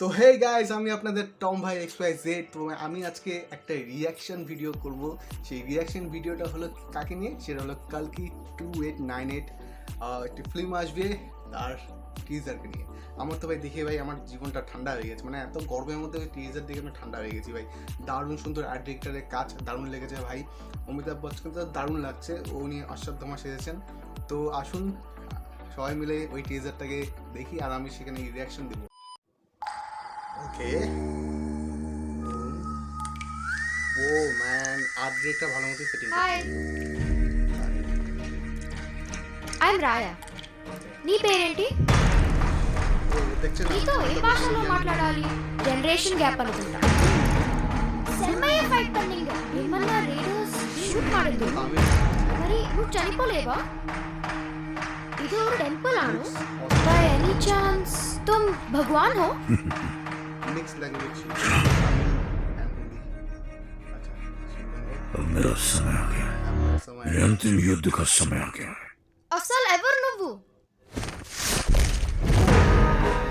তো hey guys আমি আপনাদের টম ভাই এক্স ওয়াই জেড তো আমি আজকে একটা রিয়াকশন ভিডিও করব। সেই রিয়াকশন ভিডিওটা হলো কাকে নিয়ে? সেটা হলো কালকি টু এইট নাইন এইট একটি ফিল্ম আসবে আর টিজারকে নিয়ে। আমার তো ভাই দেখে ভাই আমার জীবনটা ঠান্ডা হয়ে গেছে। মানে এত গর্বের মধ্যে টিজার দেখে আমি ঠান্ডা হয়ে গেছি ভাই। দারুণ সুন্দর আর্ট ডিরেক্টরের কাজ দারুণ লেগেছে ভাই। অমিতাভ বচ্চন তো দারুণ লাগছে, ও উনি অশ্বত্থমা সেজেছেন তো আসুন, সবাই মিলে ওই টিজারটাকে দেখি আর আমি সেখানে রিয়াকশন দেবো। ఓకే ও ম্যান আপগ্রেডটা ভালো মতো সেটিং হাই ఐ యామ్ రాయా నీ పేరేంటి? నీతో ఏ భాషలో మాట్లాడాలి? జనరేషన్ గ్యాప్ అనుకుంటా. సెమ్మయ్య ఫైట్ పండింగ్ ఏమన్నా రేడియోస్ షూట్ మాడదు మరి నువ్వు చనిపోలేవా? ఇదే ఒక టెంపుల్ ఆను. బై ఎనీ ఛాన్స్ తుమ్ భగవాన్ హో? अब मेरा समय आ गया। है अंतिम युद्ध का समय आ गया। है अफसल एवर नबू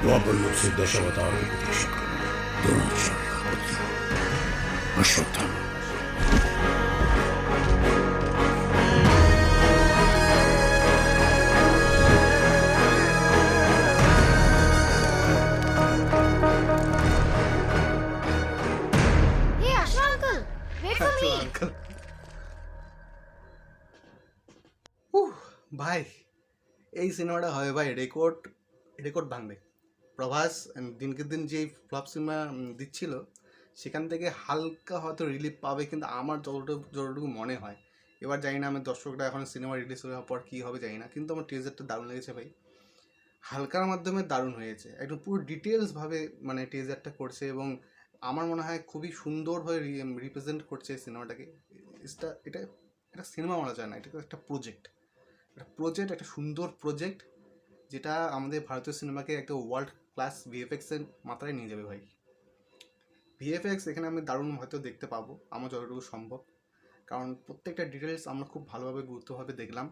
द्वापर तो युग से दशावतार की प्रतीक्षा दोनों अश्वत्थामा। Kaçtılar arkadan. Uh, ভাই এই সিনেমাটা হয় ভাই রেকর্ড রেকর্ড ভাঙবে। প্রভাস দিনকে দিন যে ফ্লপ সিনেমা দিচ্ছিল সেখান থেকে হালকা হয়তো রিলিফ পাবে কিন্তু আমার যতটুকু যতটুকু মনে হয় এবার জানি না আমি দর্শকরা এখন সিনেমা রিলিজ হওয়ার পর কী হবে জানি না কিন্তু আমার টেজারটা দারুণ লেগেছে ভাই হালকার মাধ্যমে দারুণ হয়েছে। একদম পুরো ডিটেলসভাবে মানে টেজারটা করছে এবং আমার মনে হয় খুবই সুন্দর হয়ে রিপ্রেজেন্ট করছে এই সিনেমাটাকে। এটা এটা এটা সিনেমা বলা যায় না, এটা একটা প্রজেক্ট একটা প্রজেক্ট একটা সুন্দর প্রজেক্ট যেটা আমাদের ভারতীয় সিনেমাকে একটা ওয়ার্ল্ড ক্লাস ভিএফএক্সের মাত্রায় নিয়ে যাবে ভাই। ভিএফএক্স এখানে আমি দারুণ হয়তো দেখতে পাবো, আমার যতটুকু সম্ভব। কারণ প্রত্যেকটা ডিটেলস আমরা খুব ভালোভাবে গুরুত্বভাবে দেখলাম।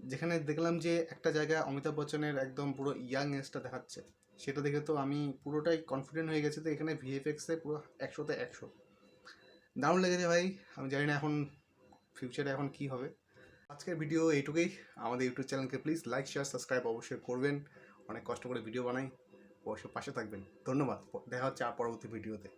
যেখানে দেখলাম যে একটা জায়গায় অমিতাভ বচ্চনের একদম পুরো ইয়াং এজটা দেখাচ্ছে, সেটা দেখে তো আমি পুরোটাই কনফিডেন্ট হয়ে গেছি তো এখানে ভিএফএক্সে পুরো একশোতে একশো। দারুণ লেগেছে ভাই, আমি জানি না এখন ফিউচারে এখন কি হবে। আজকের ভিডিও এইটুকুই। আমাদের ইউটিউব চ্যানেলকে প্লিজ লাইক শেয়ার সাবস্ক্রাইব অবশ্যই করবেন। অনেক কষ্ট করে ভিডিও বানাই। অবশ্যই পাশে থাকবেন। ধন্যবাদ। দেখা হচ্ছে আর পরবর্তী ভিডিওতে